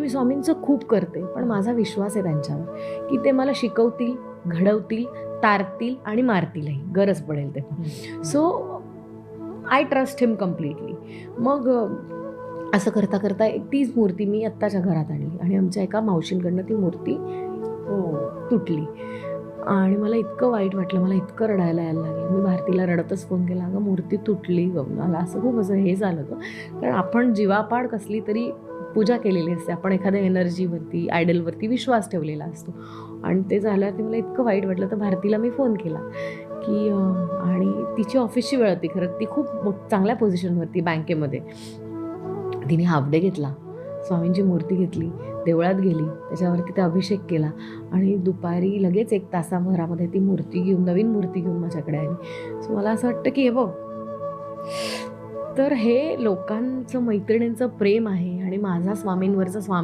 की मी स्वामींचं खूप करते पण माझा विश्वास आहे त्यांच्यावर की ते मला शिकवतील घडवतील तारतील आणि मारतीलही. गरज पडेल ते so I trust him completely मग असं करता करता एक तीच मूर्ती मी आत्ताच्या घरात आणली आणि आमच्या एका मावशींकडनं ती मूर्ती तुटली. आणि मला इतकं वाईट वाटलं मला इतकं रडायला यायला लागलं. मी भारतीला रडतच फोन केला अगं मूर्ती तुटली गं मला असं खूप असं हे झालं गं कारण आपण जीवापाड कसली तरी पूजा केलेली असते. आपण एखाद्या एनर्जीवरती आयडलवरती विश्वास ठेवलेला असतो. आणि ते झालं ते मला इतकं वाईट वाटलं. तर भारतीला मी फोन केला की आणि तिची ऑफिसची वेळ होती खरं. ती खूप चांगल्या पोझिशनवरती बँकेमध्ये. तिने हाफ डे घेतला. स्वामींची मूर्ती घेतली. देवळात गेली. त्याच्यावरती ते अभिषेक केला. आणि दुपारी लगेच एक तासाभरामध्ये ती मूर्ती घेऊन नवीन मूर्ती घेऊन माझ्याकडे आली. सो मला असं वाटतं की हे बघ तर हे लोकांचं मैत्रिणींचं प्रेम आहे आणि माझा स्वामींवरचा स्वामी